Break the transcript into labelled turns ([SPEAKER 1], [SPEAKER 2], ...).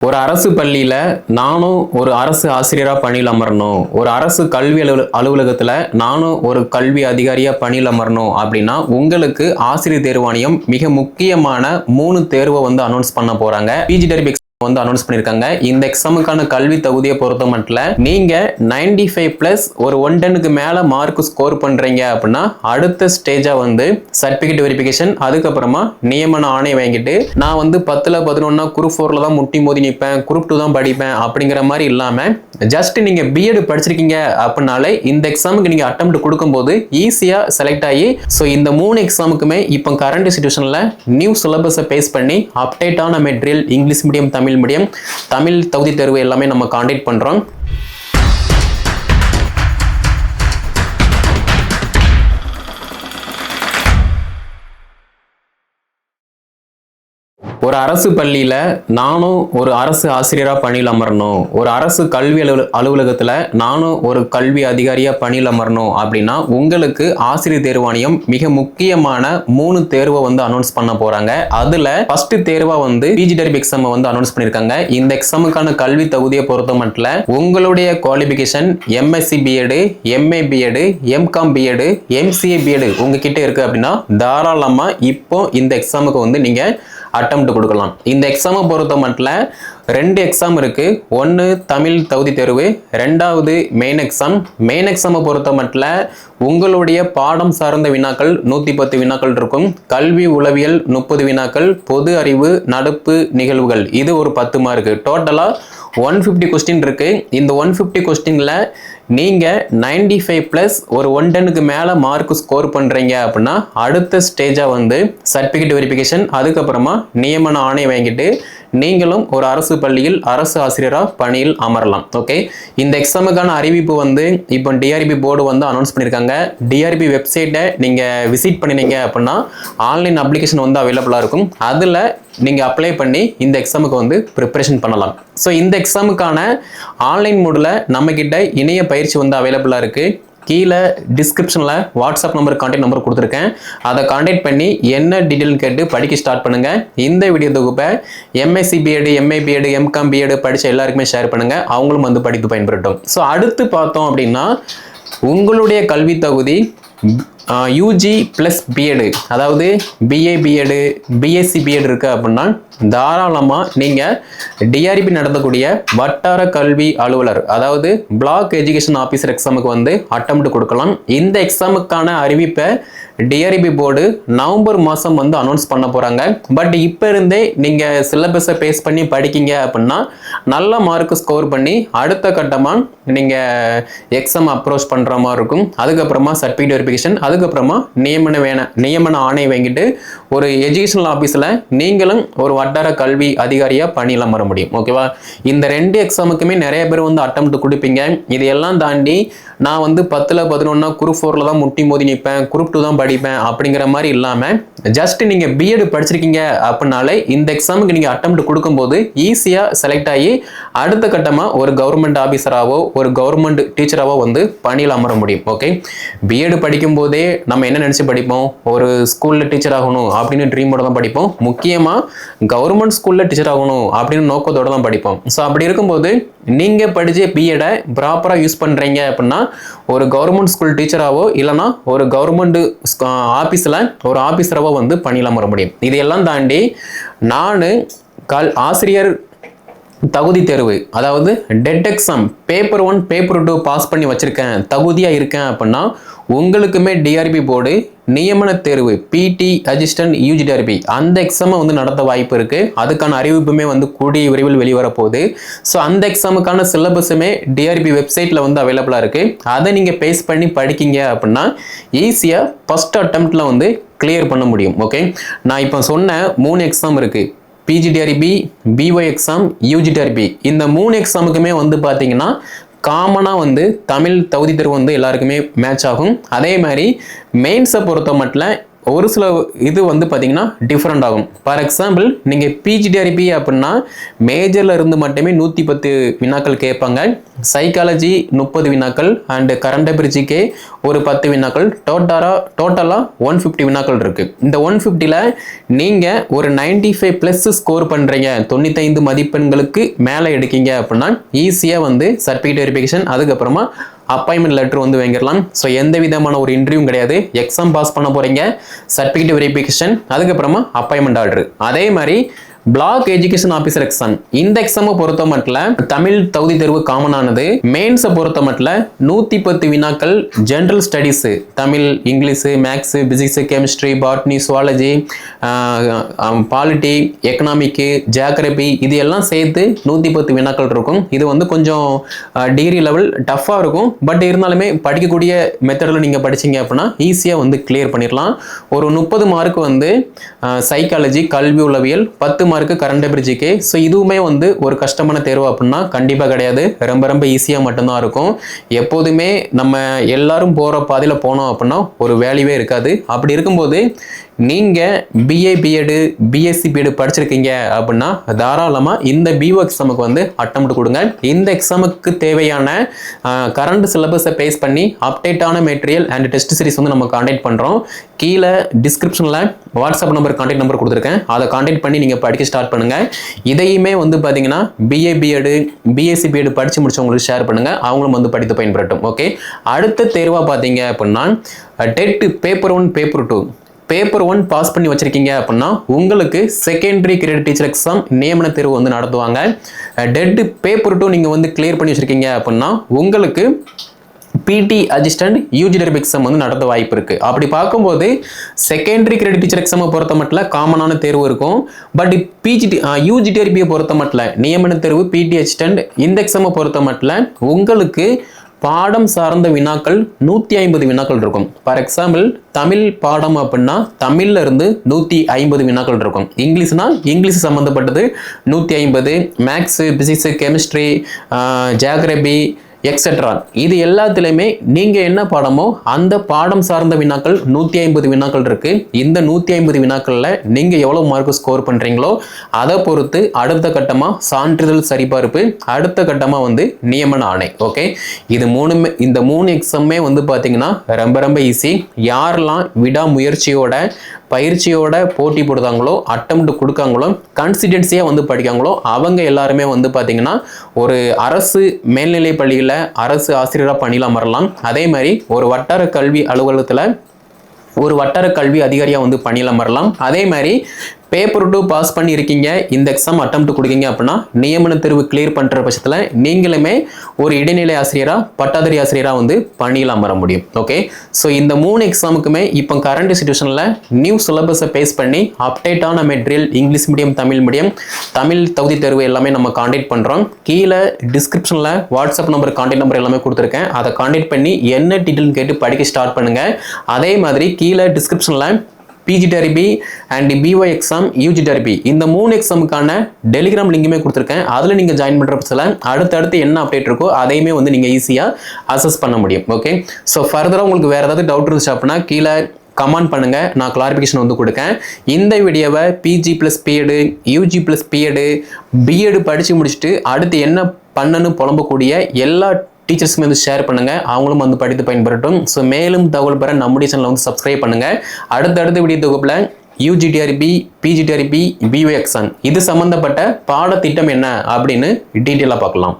[SPEAKER 1] ஒரு அரசு பள்ளியில் நானும் ஒரு அரசு ஆசிரியராக பணியில் அமரணும். ஒரு அரசு கல்வி அலுவல அலுவலகத்தில் நானும் ஒரு கல்வி அதிகாரியாக பணியில் அமரணும் அப்படின்னா உங்களுக்கு ஆசிரியர் தேர்வாணையம் மிக முக்கியமான மூணு தேர்வை வந்து அனௌன்ஸ் பண்ண போகிறாங்க பிஜி டெரிப் வந்து அனௌன்ஸ் பண்ணியிருக்காங்க இந்த எக்ஸாமுக்கான கல்வி தகுதியை பொறுத்த மட்டும் நீங்க நைன்டி ஃபைவ் பிளஸ் ஒரு ஒன் டென்னுக்கு மேல மார்க் ஸ்கோர் பண்றீங்க அப்படின்னா அடுத்த ஸ்டேஜா வந்து சர்டிபிகேட் வெரிஃபிகேஷன் அதுக்கப்புறமா நியமன ஆணையம் வாங்கிட்டு நான் வந்து பத்துல பதினொன்னா குரூப் ஃபோர்ல தான் முட்டி மோதி நிற்பேன் குரூப் டூ தான் படிப்பேன் அப்படிங்கிற மாதிரி இல்லாம ஜஸ்ட் நீங்க பிஎட் படிச்சிருக்கீங்க அப்படின்னாலே இந்த எக்ஸாமுக்கு நீங்க அட்டம் கொடுக்கும்போது ஈஸியா செலக்ட் ஆகி ஸோ இந்த மூணு எக்ஸாமுக்குமே இப்போ கரண்ட் சுச்சுவேஷன்ல நியூ சிலபஸை பேஸ் பண்ணி அப்டேட்டான material English medium Tamil medium Tamil தகுதி தேர்வு எல்லாமே நம்ம காண்டாக்ட் பண்ணுறோம் ஒரு அரசு பள்ளியில் நானும் ஒரு அரசு ஆசிரியராக பணியில் அமரணும். ஒரு அரசு கல்வி அலுவல அலுவலகத்தில் நானும் ஒரு கல்வி அதிகாரியாக பணியில் அமரணும் அப்படின்னா உங்களுக்கு ஆசிரியர் தேர்வாணையம் மிக முக்கியமான மூணு தேர்வை வந்து அனௌன்ஸ் பண்ண போகிறாங்க அதில் ஃபர்ஸ்ட் தேர்வாக வந்து பிஜி டெரிப் எக்ஸாம் வந்து அனௌன்ஸ் பண்ணியிருக்காங்க. இந்த எக்ஸாமுக்கான கல்வி தகுதியை பொறுத்த மட்டும் உங்களுடைய qualification MSc BEd MA BEd MCom BEd MCA BEd உங்ககிட்ட இருக்குது அப்படின்னா தாராளமாக இப்போ இந்த எக்ஸாமுக்கு வந்து நீங்கள் அட்டம் கொடுக்கலாம். இந்த எக்ஸாமை பொறுத்த மட்டும் ரெண்டு எக்ஸாம் இருக்கு. ஒன்று தமிழ் தகுதி தேர்வு ரெண்டாவது மெயின் எக்ஸாம் மெயின் எக்ஸாமை பொறுத்த மட்டும் உங்களுடைய பாடம் சார்ந்த வினாக்கள் நூற்றி பத்து வினாக்கள் இருக்கும். கல்வி உளவியல் முப்பது வினாக்கள் பொது அறிவு நடப்பு நிகழ்வுகள். இது ஒரு பத்து மார்க்கு டோட்டலாக ஒன் ஃபிஃப்டி கொஸ்டின் இருக்குது இந்த ஒன் ஃபிஃப்டி கொஸ்டினில் நீங்கள் நைன்டி ஃபைவ் ப்ளஸ் ஒரு ஒன் டென்னுக்கு மேலே மார்க் ஸ்கோர் பண்ணுறீங்க அப்படின்னா அடுத்த ஸ்டேஜாக வந்து சர்டிஃபிகேட் வெரிஃபிகேஷன் அதுக்கப்புறமா நியமன ஆணையம் வாங்கிட்டு நீங்களும் ஒரு அரசு பள்ளியில் அரசு ஆசிரியராக பணியில் அமரலாம். ஓகே இந்த எக்ஸாமுக்கான அறிவிப்பு வந்து இப்போ டிஆர்பி போர்டு வந்து அனௌன்ஸ் பண்ணியிருக்காங்க டிஆர்பி வெப்சைட்டை நீங்கள் விசிட் பண்ணினீங்க அப்படின்னா ஆன்லைன் அப்ளிகேஷன் வந்து அவைலபிளாக இருக்கும். அதில் நீங்கள் அப்ளை பண்ணி இந்த எக்ஸாமுக்கு வந்து ப்ரிப்பரேஷன் பண்ணலாம். ஸோ இந்த எக்ஸாமுக்கான ஆன்லைன் மோடில் நம்மக்கிட்ட இணைய பயிற்சி வந்து அவைலபிளாக இருக்குது கீழே டிஸ்கிரிப்ஷனில் வாட்ஸ்அப் நம்பர் கான்டாக்ட் நம்பர் கொடுத்துருக்கேன். அதை கான்டாக்ட் பண்ணி என்ன டீட்டெயில்னு கேட்டு படிக்க ஸ்டார்ட் பண்ணுங்கள் இந்த வீடியோ தொகுப்பை MSc BEd MA BEd MCom BEd படித்த எல்லாருக்குமே ஷேர் பண்ணுங்கள் அவங்களும் வந்து படித்து பயன்படுத்தும் ஸோ அடுத்து பார்த்தோம் அப்படின்னா உங்களுடைய கல்வி தகுதி யூஜி ப்ளஸ் பிஎடு அதாவது பிஏ பிஎடு பிஎஸ்சி பிஎட் இருக்குது அப்படின்னா தாராளமாக நீங்கள் டிஆர்பி நடத்தக்கூடிய வட்டார கல்வி அலுவலர் அதாவது பிளாக் எஜுகேஷன் ஆஃபீஸர் எக்ஸாமுக்கு வந்து அட்டம் கொடுக்கலாம். இந்த எக்ஸாமுக்கான அறிவிப்பை டிஆர்பி போர்டு நவம்பர் மாதம் வந்து அனௌன்ஸ் பண்ண போகிறாங்க பட் இப்போ இருந்தே நீங்கள் சிலபஸை பேஸ் பண்ணி படிக்கீங்க அப்படின்னா நல்ல மார்க் ஸ்கோர் பண்ணி அடுத்த கட்டமாக நீங்கள் எக்ஸாம் அப்ரோச் பண்ணுற மாதிரி இருக்கும். அதுக்கப்புறமா சர்டிஃபிகேட் வெரிஃபிகேஷன் அதுக்கு அதுக்கப்புறமா நியமன வேண நியமன ஆணை வாங்கிட்டு ஒரு எஜுகேஷனல் ஆஃபீஸில் நீங்களும் ஒரு வட்டார கல்வி அதிகாரியாக பணியில் அமர முடியும். ஓகேவா இந்த ரெண்டு எக்ஸாமுக்குமே நிறைய பேர் வந்து அட்டம் கொடுப்பீங்க. இதையெல்லாம் தாண்டி நான் வந்து பத்தில் பதினொன்னா குரூப் ஃபோரில் தான் முட்டி மோதி நிற்பேன் குரூப் டூ தான் படிப்பேன். அப்படிங்கிற மாதிரி இல்லாமல் ஜஸ்ட் நீங்கள் பிஎட் படிச்சிருக்கீங்க அப்படின்னாலே இந்த எக்ஸாமுக்கு நீங்கள் அட்டம் கொடுக்கும்போது ஈஸியாக செலக்ட் ஆகி அடுத்த கட்டமாக ஒரு கவர்மெண்ட் ஆஃபீஸராகவோ ஒரு கவர்மெண்ட் டீச்சராகவோ வந்து பணியில் அமர முடியும். ஓகே பிஎட் படிக்கும்போதே நம்ம என்ன நினச்சி படிப்போம்? ஒரு ஸ்கூலில் டீச்சர் ஆகணும் அப்படின்னு ட்ரீமோட தான் படிப்போம். முக்கியமாக கவர்மெண்ட் ஸ்கூலில் டீச்சர் ஆகணும் அப்படின்னு நோக்கத்தோடு தான் படிப்போம். ஸோ அப்படி இருக்கும்போது நீங்கள் படித்த பிஎடை ப்ராப்பராக யூஸ் பண்ணுறீங்க அப்படின்னா ஒரு கவர்மெண்ட் ஸ்கூல் டீச்சராகவோ இல்லைனா ஒரு கவர்மெண்ட் ஆஃபீஸில் ஒரு ஆஃபீஸராகவோ வந்து பணியில் அமர முடியும். இதையெல்லாம் தாண்டி நான் கல் ஆசிரியர் தகுதி தேர்வு. அதாவது TET exam paper one paper two pass பண்ணி வச்சுருக்கேன் தகுதியாக இருக்கேன் அப்படின்னா உங்களுக்குமே டிஆர்பி போர்டு நியமன தேர்வு பிடி அசிஸ்டன்ட் யூஜிடிஆர்பி அந்த எக்ஸாமை வந்து நடத்த வாய்ப்பு இருக்குது அதுக்கான அறிவிப்புமே வந்து கூடிய விரைவில் வெளிவரப்போகுது ஸோ அந்த எக்ஸாமுக்கான சிலபஸுமே டிஆர்பி வெப்சைட்டில் வந்து அவைலபிளாக இருக்குது அதை நீங்கள் பேஸ் பண்ணி படிக்கீங்க அப்படின்னா ஈஸியாக ஃபஸ்ட் அட்டம்ப்டில் வந்து கிளியர் பண்ண முடியும். ஓகே நான் இப்போ சொன்ன மூணு எக்ஸாம் இருக்குது பிஜிடிஆர்பி பிஒய் எக்ஸாம் யூஜிடிஆர்பி இந்த மூணு எக்ஸாமுக்குமே வந்து பார்த்தீங்கன்னா காமனாக வந்து தமிழ் தகுதி தேர்வு வந்து எல்லாருக்குமே மேட்ச் ஆகும். அதே மாதிரி மெயின்ஸை பொறுத்த மட்டும் ஒரு சில இது வந்து பார்த்தீங்கன்னா டிஃப்ரெண்ட் ஆகும். ஃபார் எக்ஸாம்பிள் நீங்கள் பிஜிடிஆர்பி அப்படின்னா மேஜரில் இருந்து மட்டுமே நூற்றி பத்து வினாக்கள் கேட்பாங்க. சைக்காலஜி முப்பது வினாக்கள் அண்டு கரண்ட் அபிரிஜிக்கே ஒரு பத்து வினாக்கள். டோட்டலாக டோட்டலாக ஒன் ஃபிஃப்டி வினாக்கள் இருக்குது இந்த ஒன் ஃபிஃப்டியில் நீங்கள் ஒரு 95 ஃபைவ் ப்ளஸ் ஸ்கோர் பண்ணுறீங்க தொண்ணூத்தைந்து மதிப்பெண்களுக்கு மேலே எடுக்கீங்க அப்படின்னா ஈஸியாக வந்து சர்டிஃபிகேட் வெரிஃபிகேஷன் அதுக்கப்புறமா அப்பாயின்மெண்ட் லெட்டர் வந்து வாங்கிடலாம். ஸோ எந்த விதமான ஒரு இன்டர்வியூ கிடையாது. எக்ஸாம் பாஸ் பண்ண போகிறீங்க சர்டிஃபிகேட் வெரிஃபிகேஷன் அதுக்கப்புறமா அப்பாயின்மெண்ட் ஆர்டர் அதே மாதிரி பிளாக் எஜுகேஷன் ஆஃபீஸர் எக்ஸாம் இந்த எக்ஸாமை பொறுத்த மட்டும் தமிழ் தகுதி தேர்வு காமனானது மெயின்ஸை பொறுத்த மட்டும் நூற்றி பத்து வினாக்கள் general studies Tamil English maths physics chemistry botany zoology polity economic geography இது எல்லாம் சேர்த்து நூற்றி பத்து வினாக்கள் இருக்கும். இது வந்து கொஞ்சம் டிகிரி லெவல் டஃப்பாக இருக்கும். பட் இருந்தாலுமே படிக்கக்கூடிய மெத்தடில் நீங்கள் படிச்சீங்க அப்படின்னா ஈஸியாக வந்து கிளியர் பண்ணிடலாம் ஒரு முப்பது மார்க் வந்து சைக்காலஜி கல்வி உளவியல் பத்து மார்க்கு கரண்ட் அபிரிஜிக்கு ஸோ இதுவுமே வந்து ஒரு கஷ்டமான தேர்வு அப்படின்னா கண்டிப்பாக கிடையாது. ரொம்ப ரொம்ப ஈஸியாக மட்டும்தான் இருக்கும். எப்போதுமே நம்ம எல்லாரும் போகிற பாதையில் போனோம் அப்படின்னா ஒரு வேல்யூவே இருக்காது. அப்படி இருக்கும்போது நீங்கள் பிஏ பிஎடு பிஎஸ்சி பிஎடு படிச்சிருக்கீங்க அப்படின்னா தாராளமாக இந்த பிஓ எக்ஸாமுக்கு வந்து அட்டம்ப்ட் கொடுங்க. இந்த எக்ஸாமுக்கு தேவையான கரண்ட் சிலபஸை பேஸ் பண்ணி அப்டேட்டான மெட்டீரியல் அண்ட் டெஸ்ட் சீரிஸ் வந்து நம்ம காண்டாக்ட் பண்ணுறோம் கீழே டிஸ்கிரிப்ஷனில் வாட்ஸ்அப் நம்பர் காண்டாக்ட் நம்பர் கொடுத்துருக்கேன். அதை காண்டாக்ட் பண்ணி நீங்கள் படிக்க ஸ்டார்ட் பண்ணுங்கள் இதையுமே வந்து பார்த்தீங்கன்னா பிஏ பிஎடு பிஎஸ்சி பிஎடு படித்து முடிச்சவங்களுக்கு ஷேர் பண்ணுங்கள் அவங்களும் வந்து படித்து பயன்படுத்தும் ஓகே அடுத்த தேர்வாக பார்த்தீங்க அப்படின்னா TET paper one paper two paper one pass பண்ணி வச்சிருக்கீங்க அப்படின்னா உங்களுக்கு செகண்டரி கிரேட் டீச்சர் எக்ஸாம் நியமன தேர்வு வந்து நடத்துவாங்க. டெட்டு பேப்பர் டூ நீங்கள் வந்து கிளியர் பண்ணி வச்சுருக்கீங்க அப்படின்னா உங்களுக்கு பிடி அசிஸ்டன்ட் யூஜி டெர்ப் எக்ஸாம் வந்து நடத்த வாய்ப்பு இருக்குது அப்படி பார்க்கும்போது செகண்டரி கிரெடிட் டீச்சர் எக்ஸாமை பொறுத்த மட்டும் காமனான தேர்வு இருக்கும். பட் பிஜிடி யூஜி டெர்பியை பொறுத்த மட்டும் நியமன தேர்வு பிடி அசிஸ்டன்ட் இந்த எக்ஸாமை பொறுத்த மட்டும் உங்களுக்கு பாடம் சார்ந்த வினாக்கள் நூற்றி ஐம்பது வினாக்கள் இருக்கும். ஃபார் எக்ஸாம்பிள் தமிழ் பாடம் அப்படின்னா தமிழ்ல இருந்து நூற்றி ஐம்பது வினாக்கள் இருக்கும். இங்கிலீஷ்னால் இங்கிலீஷ் சம்மந்தப்பட்டது நூற்றி ஐம்பது maths physics chemistry geography etcetera இது எல்லாத்துலேயுமே நீங்கள் என்ன பாடமோ அந்த பாடம் சார்ந்த வினாக்கள் நூற்றி ஐம்பது வினாக்கள் இருக்குது இந்த நூற்றி ஐம்பது வினாக்களில் நீங்கள் எவ்வளோ மார்க் ஸ்கோர் பண்ணுறீங்களோ அதை பொறுத்து அடுத்த கட்டமாக சான்றிதழ் சரிபார்ப்பு அடுத்த கட்டமாக வந்து நியமன ஆணை ஓகே இது மூணுமே இந்த மூணு எக்ஸாமே வந்து பார்த்தீங்கன்னா ரொம்ப ரொம்ப ஈஸி யாரெல்லாம் விடாமுயற்சியோட பயிற்சியோட போட்டி போடுதாங்களோ அட்டம்ப்ட் கொடுக்காங்களோ கன்சிடென்சியாக வந்து படிக்காங்களோ அவங்க எல்லாருமே வந்து பார்த்திங்கன்னா ஒரு அரசு மேல்நிலை பள்ளியில் அரசு ஆசிரியராக பணியில் அமரலாம். அதே மாதிரி ஒரு வட்டார கல்வி அலுவலகத்தில் ஒரு வட்டார கல்வி அதிகாரியாக வந்து பணியில் அமரலாம். அதே மாதிரி பேப்பர் டூ பாஸ் பண்ணியிருக்கீங்க. இந்த எக்ஸாம் அட்டம் கொடுக்கீங்க அப்படின்னா நியமன தேர்வு கிளியர் பண்ணுற பட்சத்தில் நீங்களுமே ஒரு இடைநிலை ஆசிரியராக பட்டாதாரி ஆசிரியராக வந்து பணியில் அமர முடியும். ஓகே ஸோ இந்த மூணு எக்ஸாமுக்குமே இப்போ கரண்ட் சுச்சுவேஷனில் நியூ சிலபஸை பேஸ் பண்ணி அப்டேட்டான material English medium Tamil medium Tamil தகுதி தேர்வு எல்லாமே நம்ம காண்டாக்ட் பண்ணுறோம் கீழே டிஸ்கிரிப்ஷனில் வாட்ஸ்அப் நம்பர் காண்டாக்ட் நம்பர் எல்லாமே கொடுத்துருக்கேன். அதை காண்டாக்ட் பண்ணி என்ன டீட்டெயில் கேட்டு படிக்க ஸ்டார்ட் பண்ணுங்கள் அதே மாதிரி கீழே டிஸ்கிரிப்ஷனில் PG TRB and BEO exam UG TRB இந்த மூணு எக்ஸாமுக்கான டெலிகிராம் லிங்குமே கொடுத்துருக்கேன். அதில் நீங்கள் ஜாயின் பண்ணுற பட்சத்தில் அடுத்தடுத்து என்ன அப்டேட் இருக்கோ அதையுமே வந்து நீங்கள் ஈஸியாக அசஸ் பண்ண முடியும். ஓகே ஸோ ஃபர்தராக உங்களுக்கு வேறு ஏதாவது டவுட் இருந்துச்சு அப்படின்னா கீழே கமெண்ட் பண்ணுங்கள் நான் கிளாரிஃபிகேஷன் வந்து கொடுக்கேன். இந்த வீடியோவை PG plus BEd UG plus BEd BEd படித்து முடிச்சுட்டு அடுத்து என்ன பண்ணணும் புலம்பக்கூடிய எல்லா டீச்சர்ஸ்க்கு வந்து ஷேர் பண்ணுங்கள் அவங்களும் வந்து படித்து பயன்பெறட்டும். ஸோ மேலும் தகவல் பெற நம்முடைய சேனலை வந்து சப்ஸ்கிரைப் பண்ணுங்கள் அடுத்தடுத்த வீடியோ தொகுப்பில் யூஜிடிஆர்பி பிஜிடிஆர்பி பிஓ இது சம்மந்தப்பட்ட பாடத்திட்டம் என்ன அப்படின்னு டீட்டெயிலாக பார்க்கலாம்.